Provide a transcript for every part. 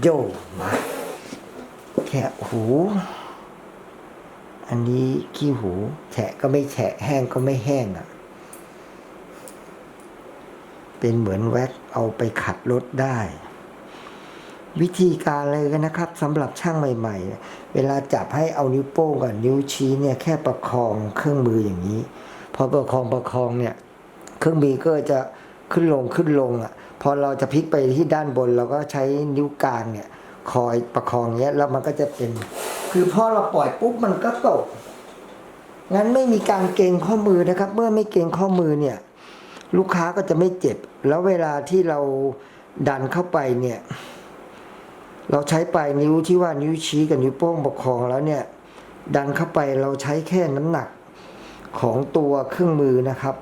โยมาแฉะหู อันนี้ขี้หูแฉะก็ไม่แฉะแห้งก็ไม่แห้งอะ เป็นเหมือนแว็กเอาไปขัดรถได้ วิธีการเลยกันนะครับสำหรับช่างใหม่ ๆ เวลาจับให้เอานิ้วโป้งกับนิ้วชี้เนี่ยแค่ประคองเครื่องมืออย่างนี้ พอประคองประคองเนี่ย เครื่องมือก็จะขึ้นลงขึ้นลงอะ พอเราจะพลิกไปที่ด้านบนเราก็ใช้นิ้วกลางเนี่ยคอยประคองเนี้ยแล้วมันก็จะเป็น คือพอเราปล่อยปุ๊บมันก็ตก งั้นไม่มีการเกรงข้อมือนะครับ เมื่อไม่เกรงข้อมือเนี่ย ลูกค้าก็จะไม่เจ็บ แล้วเวลาที่เราดันเข้าไปเนี่ย เราใช้ปลายนิ้วที่ว่านิ้วชี้กับนิ้วโป้งประคองแล้วเนี่ย ดันเข้าไปเราใช้แค่น้ำหนักของตัวเครื่องมือนะครับ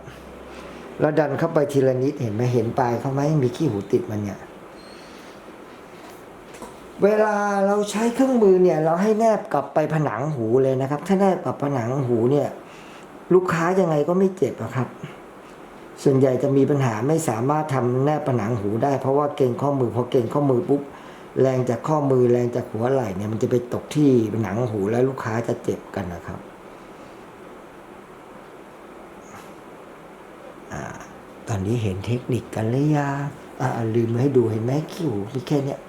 แล้วดันเข้าไปทีละนิดเห็นไหมเห็นปลายเขาไหมมีขี้หูติดมันเนี่ย เวลาเราใช้เครื่องมือเนี่ย เราให้แนบกลับไปผนังหูเลยนะครับ ถ้าแนบกับผนังหูเนี่ย ลูกค้ายังไงก็ไม่เจ็บอะครับ ส่วนใหญ่จะมีปัญหาไม่สามารถทำแนบผนังหูได้ เพราะว่าเกรงข้อมือพอเกรงข้อมือปุ๊บแรงจากข้อมือแรงจากหัวไหล่เนี่ยมันจะไปตกที่ผนังหูแล้วลูกค้าจะเจ็บกันนะครับ อ่า ตอนนี้เห็นเทคนิคกันหรือยังอ่าลืมให้ดูเห็นไหมคิวมีแค่เนี้ย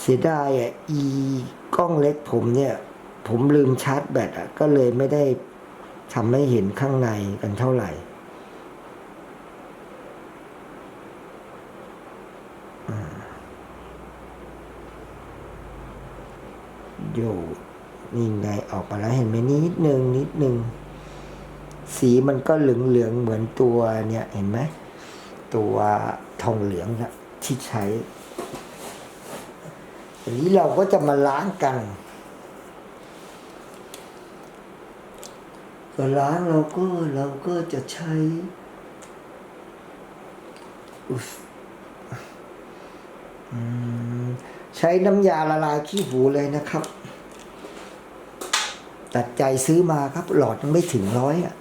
เสียดายอะอีกล้องเล็กผมเนี่ย ผมลืมชาร์จแบตอะก็เลยไม่ได้ทำให้เห็นข้างในกันเท่าไหร่อืมโย นี่ไงออกมาแล้วเห็นไหมนิดนึงนิดนึงสีมันก็เหลืองเหลืองเหมือนตัวเนี่ยเห็นไหมตัวทองเหลืองนะที่ใช้ทีนี้เราก็จะมาล้างกันก็ล้างเราก็เราก็จะใช้ใช้น้ำยาละลายขี้หูเลยนะครับ ตัดใจซื้อมาครับ หลอดยังไม่ถึงร้อยอะ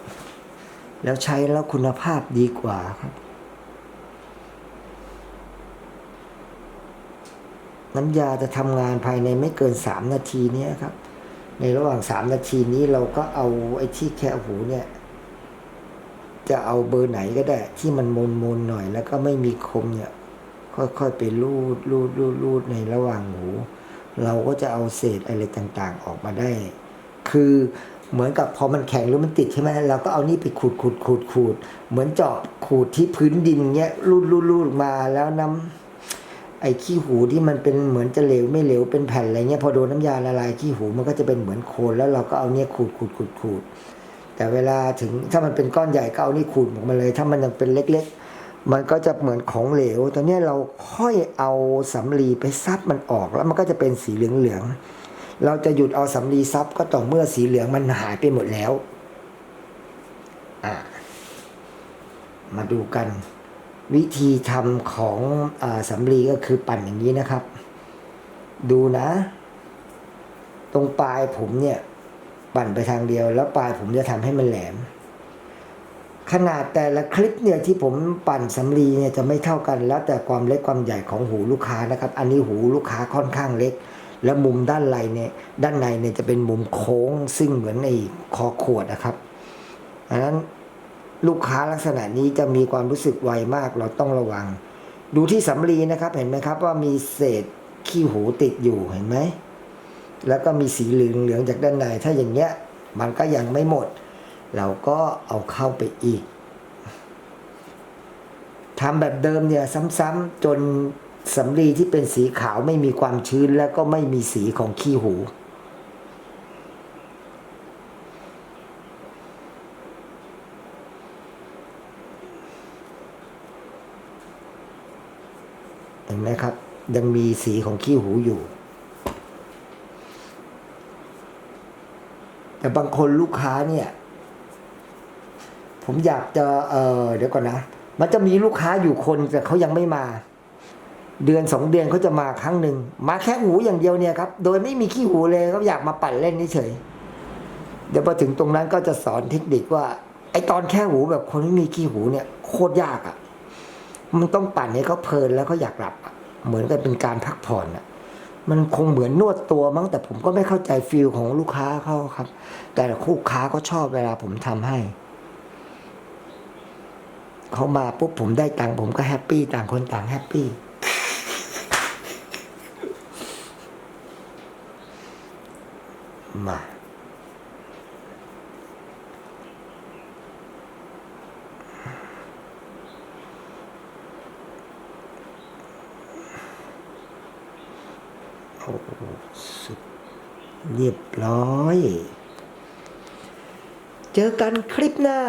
แล้วใช้แล้วคุณภาพดีกว่าครับ น้ำยาจะทำงานภายในไม่เกินสามนาทีนี้ครับ ในระหว่างสามนาทีนี้เราก็เอาไอ้ที่แค่หูเนี่ยจะเอาเบอร์ไหนก็ได้ ที่มันมนมนหน่อย แล้วก็ไม่มีคมเนี่ย ค่อยๆไปรูดรูดรูดรูดในระหว่างหู เราก็จะเอาเศษอะไรต่างๆ ออกมาได้ คือเหมือนกับพอมันแข็งหรือมันติดใช่ไหมเราก็เอานี่ไปขูดขูดขูดขูดเหมือนเจาะขูดที่พื้นดินเงี้ยรูดรูดรูดมาแล้วน้ำไอ้ขี้หูที่มันเป็นเหมือนจะเหลวไม่เหลวเป็นแผ่นอะไรเงี้ยพอโดนน้ำยาละลายขี้หูมันก็จะเป็นเหมือนโคลนแล้วเราก็เอาเนี่ยขูดขูดขูดขูดแต่เวลาถึงถ้ามันเป็นก้อนใหญ่ก็เอานี่ขูดออกมาเลย ถ้ามันยังเป็นเล็ก ๆ มันก็จะเหมือนของเหลวตอนนี้เราค่อยเอาสำลีไปซับมันออกแล้วมันก็จะเป็นสีเหลืองๆ เราจะหยุดเอาสำลีซับก็ต่อเมื่อสีเหลืองมันหายไปหมดแล้ว มาดูกัน วิธีทำของอสำลีก็คือปั่นอย่างนี้นะครับ ดูนะ ตรงปลายผมเนี่ย ปั่นไปทางเดียว แล้วปลายผมจะทำให้มันแหลม ขนาดแต่ละคลิปเนี่ยที่ผมปั่นสำลีเนี่ยจะไม่เท่ากัน แล้วแต่ความเล็กความใหญ่ของหูลูกค้านะครับ อันนี้หูลูกค้าค่อนข้างเล็ก แล้วมุมด้านในเนี่ยด้านในเนี่ยจะเป็นมุมโค้งซึ่งเหมือนไอ้คอขวดนะครับอันนั้นลูกค้าลักษณะนี้จะมีความรู้สึกไวมากเราต้องระวัง ดูที่สำลีนะครับเห็นไหมครับว่ามีเศษขี้หูติดอยู่เห็นไหมแล้วก็มีสีเหลืองเหลืองๆจากด้านใน ถ้าอย่างเงี้ยมันก็ยังไม่หมด เราก็เอาเข้าไปอีกทำแบบเดิมเนี่ยซ้ำๆจน สำลีที่เป็นสีขาวไม่มีความชื้นแล้วก็ไม่มีสีของขี้หู เห็นไหมครับ ยังมีสีของขี้หูอยู่ แต่บางคนลูกค้าเนี่ย ผมอยากจะเออเดี๋ยวก่อนนะ มันจะมีลูกค้าอยู่คนแต่เขายังไม่มา เดือนสองเดือนเขาจะมาครั้งหนึ่งมาแค่หูอย่างเดียวเนี่ยครับ โดยไม่มีขี้หูเลยเขาอยากมาปั่นเล่นเฉยเดี๋ยวพอถึงตรงนั้นก็จะสอนเทคนิคว่า ไอตอนแค่หูแบบคนไม่มีขี้หูเนี่ยโคตรยากอะ่ะ มันต้องปั่นให้เขาเพลินแล้วเขาอยากหลับอะเหมือนกับเป็นการพักผ่อนอะมันคงเหมือนนวดตัวมั้งแต่ผมก็ไม่เข้าใจฟีลของลูกค้าเขาครับ แต่ลูกค้าก็ชอบเวลาผมทำให้เขามาปุ๊บผมได้ตังค์ผมก็แฮปปี้ต่างคนต่างแฮปปี้ มา โอ้สุดเรียบร้อย เจอกันคลิปหน้า